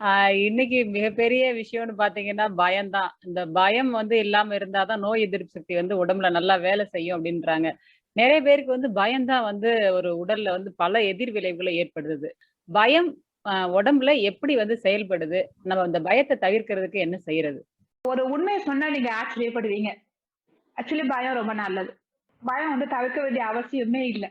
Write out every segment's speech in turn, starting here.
ஆஹ் இன்னைக்கு மிகப்பெரிய விஷயம்னு பாத்தீங்கன்னா பயம்தான். இந்த பயம் வந்து இல்லாம இருந்தாதான் நோய் எதிர்ப்பு சக்தி வந்து உடம்புல நல்லா வேலை செய்யும் அப்படின்றாங்க. நிறைய பேருக்கு வந்து பயம்தான் வந்து ஒரு உடல்ல வந்து பல எதிர் விளைவுகளை ஏற்படுது பயம் ஆஹ் உடம்புல எப்படி வந்து செயல்படுது? நம்ம அந்த பயத்தை தவிர்க்கிறதுக்கு என்ன செய்யறது? ஒரு உண்மையை சொன்னா நீங்க ஆச்சரியப்படுவீங்க. ஆக்சுவலி பயம் ரொம்ப நல்லது. பயம் வந்து தவிர்க்க வேண்டிய அவசியமே இல்லை.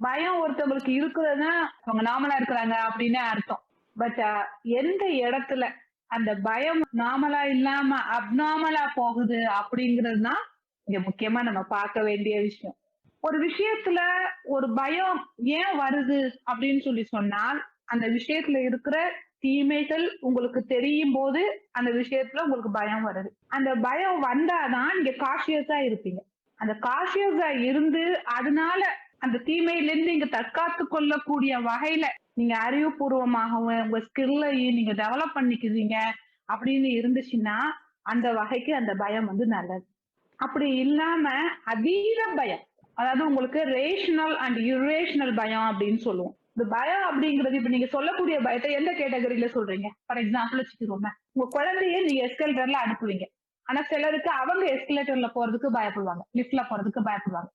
பயம் ஒருத்தவங்களுக்கு இருக்குதுன்னா அவங்க நார்மலா இருக்கிறாங்க அப்படின்னு அர்த்தம். பட் uh, எந்த இடத்துல அந்த பயம் நார்மலா இல்லாம அப்நார்மலா போகுது அப்படிங்கிறது தான் இங்க முக்கியமா நம்ம பார்க்க வேண்டிய விஷயம். ஒரு விஷயத்துல ஒரு பயம் ஏன் வருது அப்படின்னு சொல்லி சொன்னால் அந்த விஷயத்துல இருக்கிற தீமைகள் உங்களுக்கு தெரியும் போது அந்த விஷயத்துல உங்களுக்கு பயம் வருது. அந்த பயம் வந்தாதான் நீங்க காஷியஸா இருப்பீங்க. அந்த காஷியஸா இருந்து அதனால அந்த தீமையிலிருந்து இங்க நீங்க தற்காத்து கொள்ளக்கூடிய வகையில நீங்க அறிவுபூர்வமாகவும் உங்க ஸ்கில்லையும் நீங்க டெவலப் பண்ணிக்கிறீங்க அப்படின்னு இருந்துச்சுன்னா அந்த வகைக்கு அந்த பயம் வந்து நல்லது. அப்படி இல்லாம அதீத பயம் அதாவது உங்களுக்கு ரேஷனல் அண்ட் யுரேஷனல் பயம் அப்படின்னு சொல்லுவோம். இந்த பயம் அப்படிங்கிறது இப்ப நீங்க சொல்லக்கூடிய பயத்தை எந்த கேட்டகரியில சொல்றீங்க? ஃபார் எக்ஸாம்பிள் வச்சுக்கிறோமே உங்க குழந்தைய நீங்க எஸ்கலேட்டர்ல அனுப்புவீங்க. ஆனா சிலருக்கு அவங்க எஸ்கலேட்டர்ல போறதுக்கு பயப்படுவாங்க லிப்ட்ல போறதுக்கு பயப்படுவாங்க.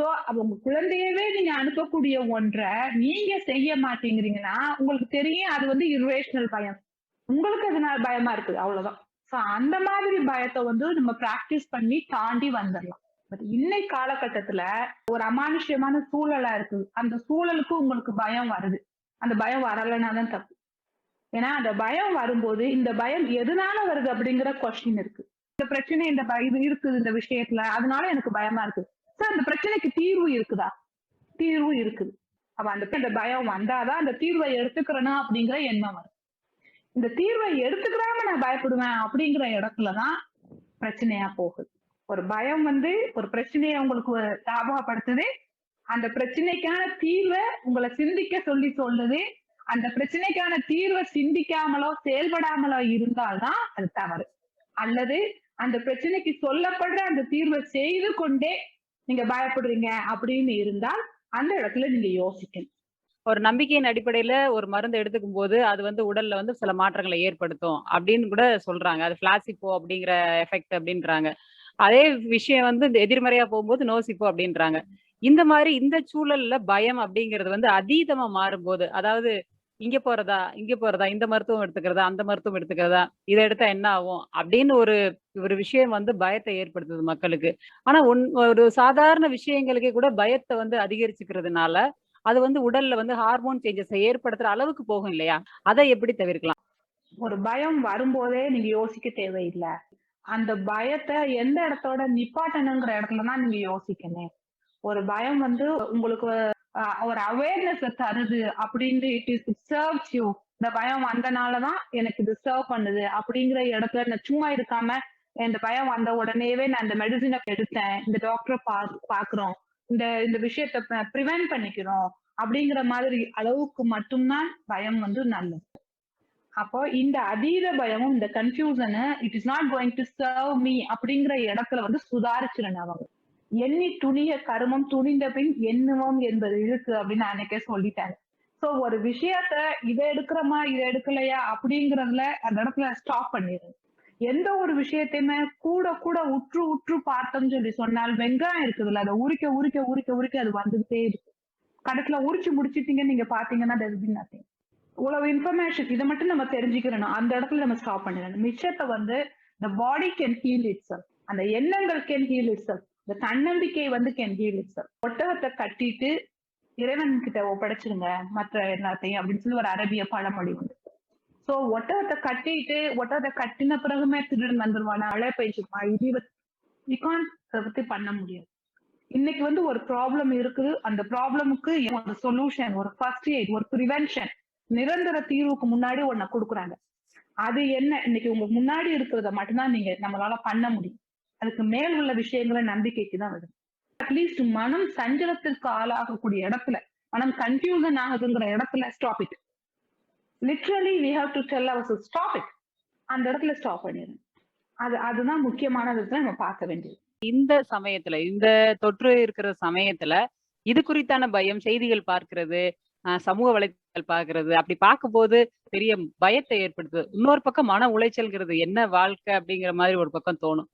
சோ அவங்க உங்க குழந்தையவே நீங்க அனுப்பக்கூடிய ஒன்றை நீங்க செய்ய மாட்டேங்கிறீங்கன்னா உங்களுக்கு தெரியும் அது வந்து இர்வேஷனல் பயம். உங்களுக்கு அதனால பயமா இருக்குது? அவ்வளவுதான். சோ அந்த மாதிரி பயத்தை வந்து நம்ம பிராக்டிஸ் பண்ணி தாண்டி வந்துடலாம். பட் இன்னை காலகட்டத்துல ஒரு அமானுஷ்யமான சூழலா இருக்குது. அந்த சூழலுக்கு உங்களுக்கு பயம் வருது. அந்த பயம் வரலைன்னா தான் தப்பு. ஏன்னா அந்த பயம் வரும்போது இந்த பயம் எதனால வருது அப்படிங்கிற கொஸ்டின் இருக்கு. இந்த பிரச்சனை இந்த பயம் இது இருக்குது இந்த விஷயத்துல. அதனால எனக்கு பயமா இருக்கு. சார் அந்த பிரச்சனைக்கு தீர்வு இருக்குதா? தீர்வு இருக்குது. அப்ப அந்த இந்த பயம் வந்தாதான் அந்த தீர்வை எடுத்துக்கிறனா அப்படிங்கிற எண்ணம் வரும். இந்த தீர்வை எடுத்துக்கிறாம நான் பயப்படுவேன் அப்படிங்கிற இடத்துலதான் பிரச்சனையா போகுது. ஒரு பயம் வந்து ஒரு பிரச்சனையை உங்களுக்கு ஞாபகப்படுத்துது அந்த பிரச்சனைக்கான தீர்வை உங்களை சிந்திக்க சொல்லி சொல்லுது. அந்த பிரச்சனைக்கான தீர்வை சிந்திக்காமலோ செயல்படாமலோ இருந்தால்தான் அது தவறு. அல்லது அந்த பிரச்சனைக்கு சொல்லப்படுற அந்த தீர்வை செய்து கொண்டே நீங்க பயப்படுறீங்க அப்படின்னு இருந்தால் அந்த இடத்துல நீங்க யோசிக்கணும். ஒரு நம்பிக்கையின் அடிப்படையில ஒரு மருந்து எடுத்துக்கும் போது அது வந்து உடல்ல வந்து சில மாற்றங்களை ஏற்படுத்தும் அப்படின்னு கூட சொல்றாங்க. அது பிளாசிப்போ அப்படிங்கிற எஃபெக்ட் அப்படின்றாங்க. அதே விஷயம் வந்து இந்த எதிர்மறையா போகும்போது நோசிப்போ அப்படின்றாங்க. இந்த மாதிரி இந்த சூழல்ல பயம் அப்படிங்கிறது வந்து அதீதமா மாறும்போது அதாவது இங்க போறதா? இங்க போறதா? இந்த மருத்துவம் எடுத்துக்கிறதா? அந்த மருத்துவம் எடுத்துக்கிறதா? இதை எடுத்தா என்ன ஆகும்? அப்படின்னு ஒரு ஒரு விஷயம் வந்து பயத்தை ஏற்படுத்துது மக்களுக்கு. ஆனா உன் ஒரு சாதாரண விஷயங்களுக்கே கூட பயத்தை வந்து அதிகரிச்சுக்கிறதுனால அது வந்து உடல்ல வந்து ஹார்மோன் சேஞ்சஸ் ஏற்படுத்துற அளவுக்கு போகும் இல்லையா? அதை எப்படி தவிர்க்கலாம்? ஒரு பயம் வரும்போதே நீங்க யோசிக்க தேவையில்லை. அந்த பயத்தை எந்த இடத்தோட நிப்பாட்டணுங்கிற இடத்துல தான் நீங்க யோசிக்கணும். ஒரு பயம் வந்து உங்களுக்கு ஒரு அவேர்னஸ் தருது அப்படின்னு இட் இஸ் சர்வ்ஸ் யூ இந்த பயம் வந்தனாலதான் எனக்கு இது சர்வ் பண்ணுது அப்படிங்கிற இடத்துல நான் சும்மா இருக்காம இந்த பயம் வந்த உடனேவே நான் இந்த மெடிசினை எடுத்தேன். இந்த டாக்டரை பா பாக்குறோம். இந்த இந்த விஷயத்த ப்ரிவென்ட் பண்ணிக்கிறோம் அப்படிங்கிற மாதிரி அளவுக்கு மட்டும்தான் பயம் வந்து நல்லது. அப்போ இந்த அதீத பயமும் இந்த கன்ஃபியூசனு it is not going to serve me அப்படிங்கிற இடத்துல வந்து சுதாரிச்சிருந்தேன் அவங்க. எண்ணி துணிய கருமம் துணிந்த பின் எண்ணுவோம் என்பது இருக்கு அப்படின்னு அன்னைக்கே சொல்லிட்டாரு சோ ஒரு விஷயத்த இதை எடுக்கிறோமா இதை எடுக்கலையா அப்படிங்கறதுல அந்த இடத்துல ஸ்டாப் பண்ணிடு எந்த ஒரு விஷயத்தையுமே கூட கூட உற்று உற்று பார்த்தோம்னு சொல்லி சொன்னால் வெங்காயம் இருக்குதுல்ல அதை உரிக்க உரிக்க உரிக்க உரிக்க அது வந்துகிட்டே இருக்கு கடைசியில உரிச்சு முடிச்சிட்டீங்கன்னு நீங்க பாத்தீங்கன்னா there இவ்வளவு இன்ஃபர்மேஷன் இதை மட்டும் நம்ம தெரிஞ்சுக்கிறணும். அந்த இடத்துல நம்ம ஸ்டாப் பண்ணிடணும். மிச்சத்தை வந்து the body can heal it அந்த எண்ணங்கள் கேன் ஹீல் இட் செல் இந்த தன்னம்பிக்கை வந்து கேன் ஹீல் ஒட்டகத்தை கட்டிட்டு இறைவன் கிட்ட ஒப்படைச்சிருங்க மற்ற எல்லாத்தையும் அப்படின்னு சொல்லி ஒரு அரபிய பழமொழி உண்டு. சோ ஒட்டகத்தை கட்டிட்டு ஒட்டகத்தை கட்டின பிறகுமே திருடன் வந்துருவானா. மழை பெய்ஞ்சிருமா இடி யூகான் பத்தி பண்ண முடியாது. இன்னைக்கு வந்து ஒரு ப்ராப்ளம் இருக்குது. அந்த ப்ராப்ளமுக்கு ஒரு சொல்யூஷன் ஒரு ஃபர்ஸ்ட் எய்ட் ஒரு ப்ரிவென்ஷன் நிரந்தர தீர்வுக்கு முன்னாடி ஒன்ன கொடுக்குறாங்க. அது என்ன? இன்னைக்கு உங்களுக்கு முன்னாடி இருக்கிறத மட்டும்தான் நீங்க நம்மளால பண்ண முடியும். அதுக்கு மேல் உள்ள விஷயங்களை நம்பிக்கைக்கு தான் வருது அட்லீஸ்ட் மனம் சஞ்சலத்திற்கு ஆளாகக்கூடிய இடத்துல மனம் கன்ஃபியூசன் ஆகுதுங்கிற இடத்துல stop it literally we have to tell our stop it அந்த இடத்துல ஸ்டாப் பண்ணிடுங்க அது அதுதான் முக்கியமான விதத்துல நம்ம பார்க்க வேண்டியது. இந்த சமயத்துல இந்த தொற்று இருக்கிற சமயத்துல இது குறித்தான பயம் செய்திகள் பார்க்கிறது சமூக வலை பாக்குறது. அப்படி பார்க்கும்போது பெரிய பயத்தை ஏற்படுத்துது. இன்னொரு பக்கம் மன உளைச்சல்ங்கிறது என்ன வாழ்க்கை அப்படிங்கிற மாதிரி ஒரு பக்கம் தோணும்.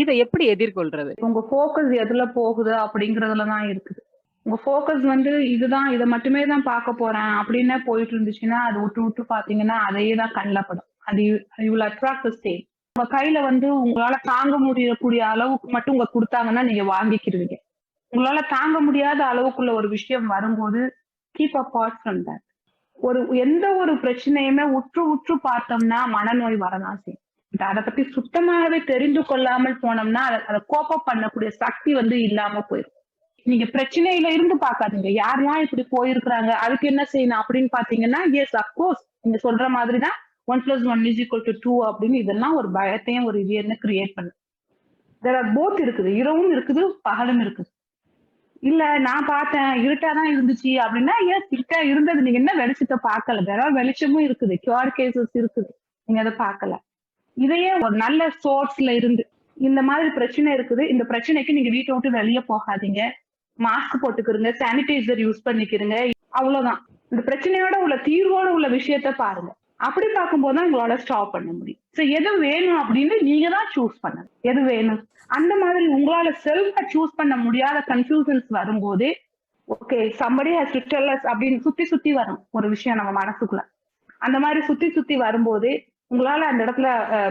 இதை எப்படி எதிர்கொள்றது? உங்க ஃபோக்கஸ் எதுல போகுது அப்படிங்கறதுல தான் இருக்குது. உங்க ஃபோக்கஸ் வந்து இதுதான் இதை மட்டுமே தான் பார்க்க போறேன் அப்படின்னு போயிட்டு இருந்துச்சுன்னா அது விட்டு விட்டு பாத்தீங்கன்னா அதையே தான் கண்ணில் படும். அது யூ அட்ராக்ட் ஸ்டே உங்க கையில வந்து உங்களால தாங்க முடியக்கூடிய அளவுக்கு மட்டும் உங்க கொடுத்தாங்கன்னா நீங்க வாங்கிக்கிடுவீங்க உங்களால தாங்க முடியாத அளவுக்குள்ள ஒரு விஷயம் வரும்போது கீப் அப்பார்ட் ஃப்ரம் தட் ஒரு எந்த ஒரு பிரச்சனையுமே உற்று உற்று பார்த்தோம்னா மனநோய் வரதான் செய்யும். But அதை பத்தி சுத்தமாகவே தெரிந்து கொள்ளாமல் போனோம்னா அதை- அதை பண்ணக்கூடிய சக்தி வந்து இல்லாம போயிடும் நீங்க பிரச்சனையில இருந்து பார்க்காதீங்க. யாரெல்லாம் இப்படி போயிருக்கிறாங்க அதுக்கு என்ன செய்யணும் அப்படின்னு பாத்தீங்கன்னா எஸ் அப்கோர்ஸ் நீங்க சொல்ற மாதிரி தான் one plus one is equal to two அப்படின்னு இதெல்லாம் ஒரு பயத்தையும் ஒரு இது கிரியேட் பண்ணு தேர் ஆர் போத் இருக்குது. இரவும் இருக்குது பகலும் இருக்குது. இல்ல நான் பார்த்தேன் இருட்டாதான் இருந்துச்சு அப்படின்னா ஏன் இருட்டா இருந்தது? நீங்க என்ன வெளிச்சத்தை பார்க்கல? வெறும் வெளிச்சமும் இருக்குது. கியூஆர் கேசஸ் இருக்குது. நீங்க அதை பார்க்கல. இதையே ஒரு நல்ல சோர்ஸ்ல இருந்து இந்த மாதிரி பிரச்சனை இருக்குது. இந்த பிரச்சனைக்கு நீங்க வீட்டை விட்டு வெளியே போகாதீங்க. மாஸ்க் போட்டுக்கிறங்க சானிடைசர் யூஸ் பண்ணிக்கிறங்க அவ்வளவுதான். இந்த பிரச்சனையோட உள்ள தீர்வோட உள்ள விஷயத்த பாருங்க. அப்படி பார்க்கும்போது தான் உங்களால ஸ்டாப் பண்ண முடியும். ஸோ எது வேணும் அப்படின்னு நீங்க தான் சூஸ் பண்ணணும். எது வேணும்? அந்த மாதிரி உங்களால செல்ஃபா சூஸ் பண்ண முடியாத கன்ஃபியூசன்ஸ் வரும்போது ஓகே சம்படி ஹஸ் ரிட்டல்லஸ் அப்படின்னு சுத்தி சுத்தி வரும் ஒரு விஷயம் நம்ம மனசுக்குள்ள. அந்த மாதிரி சுத்தி சுத்தி வரும்போது உங்களால அந்த இடத்துல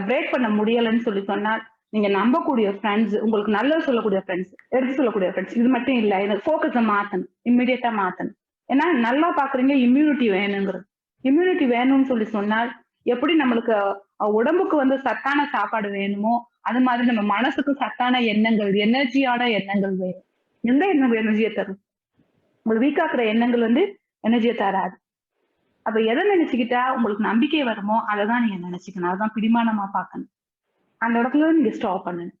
பிரேக் பண்ண முடியலைன்னு சொல்லி சொன்னால் நீங்க நம்பக்கூடிய ஃப்ரெண்ட்ஸ் உங்களுக்கு நல்லது சொல்லக்கூடிய ஃப்ரெண்ட்ஸ் எடுத்து சொல்லக்கூடிய ஃப்ரெண்ட்ஸ் இது மட்டும் இல்லை எனக்கு ஃபோக்கஸை மாத்தணும் இம்மிடியட்டா மாத்தணும். ஏன்னா நல்லா பாக்குறீங்க இம்யூனிட்டி வேணுங்கிறது. இம்யூனிட்டி வேணும்னு சொல்லி சொன்னால் எப்படி நம்மளுக்கு உடம்புக்கு வந்து சத்தான சாப்பாடு வேணுமோ அது மாதிரி நம்ம மனசுக்கு சத்தான எண்ணங்கள் எனர்ஜியான எண்ணங்கள் வேணும். எந்த எண்ணம் எனர்ஜியை தரும்? உங்களுக்கு வீக்காக்குற எண்ணங்கள் வந்து எனர்ஜியை தராது. அப்ப எதை நினைச்சுக்கிட்டா உங்களுக்கு நம்பிக்கை வருமோ அதை தான் நீங்க நினைச்சுக்கணும். அதுதான் பிடிமானமா பார்க்கணும். அந்த இடத்துல நீங்க ஸ்டாப் பண்ணணும்.